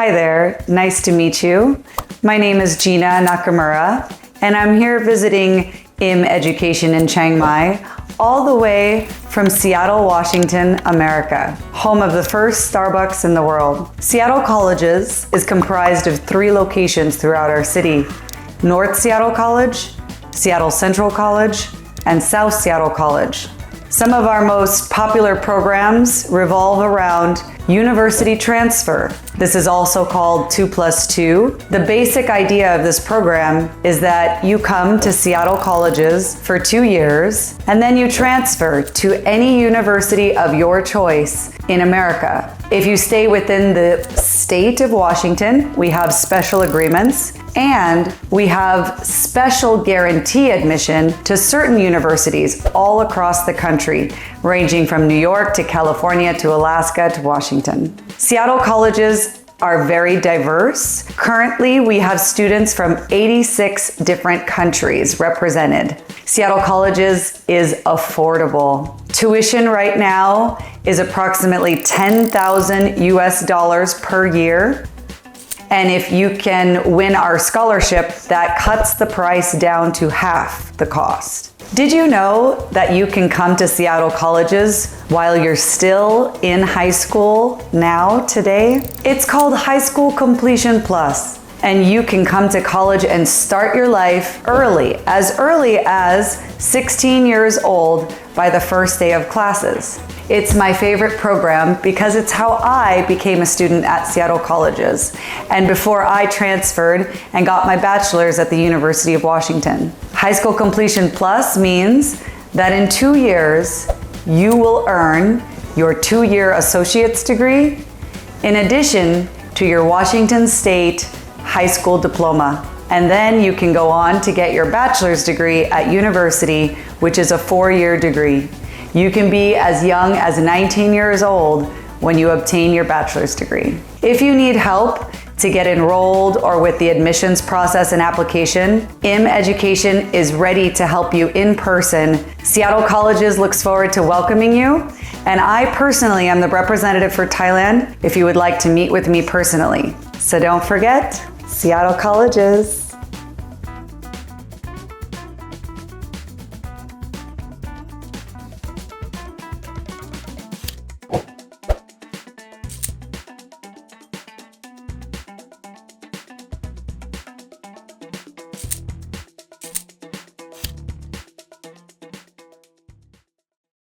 Hi there, nice to meet you. My name is Gina Nakamura, and I'm here visiting IM Education in Chiang Mai, all the way from Seattle, Washington, America, home of the first Starbucks in the world. Seattle Colleges is comprised of three locations throughout our city North Seattle College, Seattle Central College, and South Seattle College. Some of our most popular programs revolve around university transfer. This is also called 2 plus 2. The basic idea of this program is that you come to Seattle colleges for two years and then you transfer to any university of your choice in America. If you stay within the state of Washington, we have special agreements and we have special guarantee admission to certain universities all across the country, ranging from New York to California to Alaska to Washington. Seattle colleges are very diverse. Currently, we have students from 86 different countries represented. Seattle Colleges is affordable. Tuition right now is approximately 10,000 US dollars per year. And if you can win our scholarship, that cuts the price down to half the cost. Did you know that you can come to Seattle colleges while you're still in high school now, today? It's called High School Completion Plus and you can come to college and start your life early, as early as 16 years old by the first day of classes. It's my favorite program because it's how I became a student at Seattle Colleges and before I transferred and got my bachelor's at the University of Washington. High School Completion Plus means that in two years, you will earn your two year associate's degree in addition to your Washington State high school diploma. And then you can go on to get your bachelor's degree at university, which is a four year degree. You can be as young as 19 years old when you obtain your bachelor's degree. If you need help to get enrolled or with the admissions process and application, IM Education is ready to help you in person. Seattle Colleges looks forward to welcoming you, and I personally am the representative for Thailand if you would like to meet with me personally. So don't forget, Seattle Colleges.